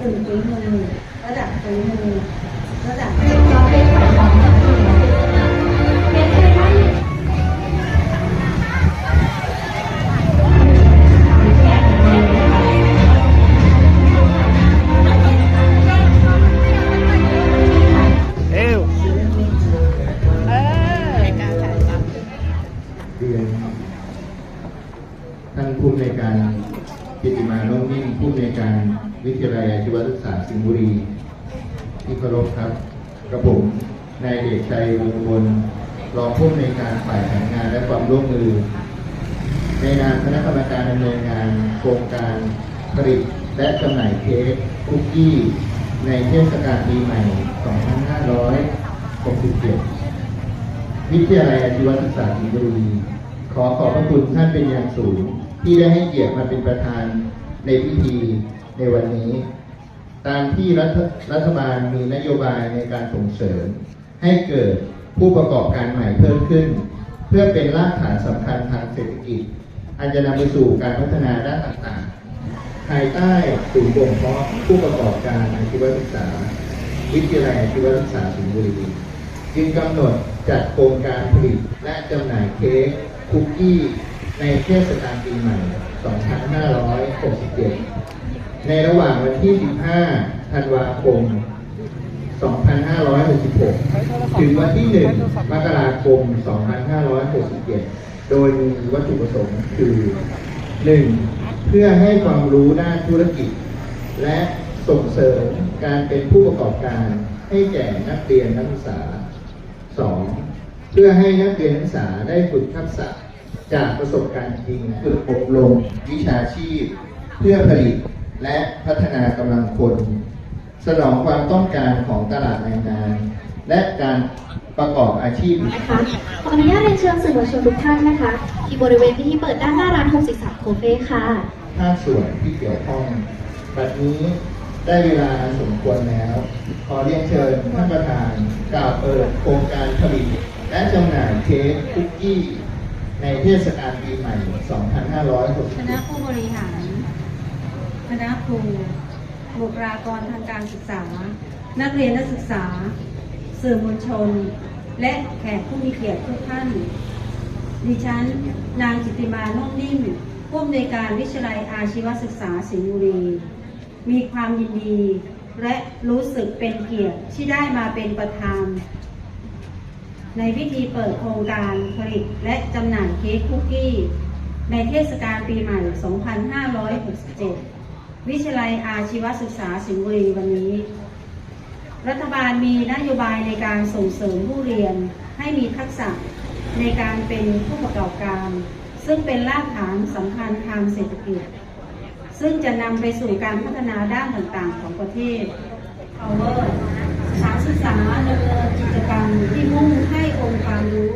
กึ่งฝีมือระดับฝีมือระดับเรียของกับผู้เป็นใครบ้างเอวเรียท่านผู้อำนการ กิติมาโน้มนิ่มผู้อำนวยการวิทยาลัยอาชีวศึกษาสิงห์บุรี ที่เคารพครับกระผมนายเอกชัยวงบนรองผู้อำนวยการฝ่ายแผนงานและความร่วมมือ ในนามคณะกรรมการดำเนินงานโครงการผลิตและจำหน่ายเค้กคุกกี้ ในเทศกาลปีใหม่ 2567 วิทยาลัยอาชีวศึกษาสิงห์บุรี ขอขอบพระคุณท่านเป็นอย่างสูง ที่ได้ให้เกียรติมาเป็นประธานในพิธีในวันนี้ ตามที่รัฐรัฐบาลมีนโยบายในการส่งเสริม ให้เกิดผู้ประกอบการใหม่เพิ่มขึ้น เพื่อเป็นรากฐานสำคัญทางเศรษฐกิจ อันจะนำไปสู่การพัฒนาด้านต่างๆ ภายใต้ศูนย์บ่มเพาะผู้ประกอบการอาชีวศึกษา วิทยาลัยอาชีวศึกษาสิงห์บุรีจึงกำหนดจัดโครงการผลิตและจำหน่ายเค้ก คุกกี้ในเทศกาลปีใหม่ 2567 ในระหว่างวันที่ 15 ธันวาคม 2566 ถึงวันที่ 1 มกราคม 2567 โดยมีวัตถุประสงค์คือ 1. เพื่อให้ความรู้ด้านธุรกิจ และส่งเสริมการเป็นผู้ประกอบการให้แก่นักเรียนนักศึกษา 2. เพื่อให้นักเรียนนักศึกษาได้ฝึกทักษะจากประสบการณ์จริงฝึกอบรมวิชาชีพ เพื่อผลิตและพัฒนากำลังคน สนองความต้องการของตลาดแรงงาน และการประกอบอาชีพนะคะขออนุญาตเรียนเชิญสื่อมวลชนทุกท่านนะคะ ที่บริเวณพิธีเปิดด้านหน้าร้านโฮมศึกษาโคเฟ่ค่ะภาคส่วนที่เกี่ยวข้องบัดนี้ได้เวลาอันสมควรแล้ว ขอเรียนเชิญท่านประธานกล่าวเปิดโครงการผลิต และจำหน่ายเค้กคุกกี้ ในเทศกาลปีใหม่ 2,560 คณะผู้บริหาร คณะครูบุคลากรทางการศึกษา นักเรียนนักศึกษา สื่อมวลชน และแขกผู้มีเกียรติทุกท่าน ดิฉัน นางจิตติมานุ่มนิ่มผู้อำนวยการวิทยาลัยอาชีวศึกษาสิงห์บุรี มีความยินดี และรู้สึกเป็นเกียรติที่ได้มาเป็นประธาน ในพิธีเปิดโครงการผลิตและจำหน่ายเค้กคุกกี้ ในเทศกาลปีใหม่ 2567 วิทยาลัยอาชีวศึกษาสิงห์บุรีวันนี้ รัฐบาลมีนโยบายในการส่งเสริมผู้เรียนให้มีทักษะในการเป็นผู้ประกอบการ ซึ่งเป็นรากฐานสำคัญทางเศรษฐกิจ ซึ่งจะนำไปสู่การพัฒนาด้านต่างๆของประเทศ Power สาศึกษาดำเนินกิจกรรมที่มุ่งให้องค์ความรู้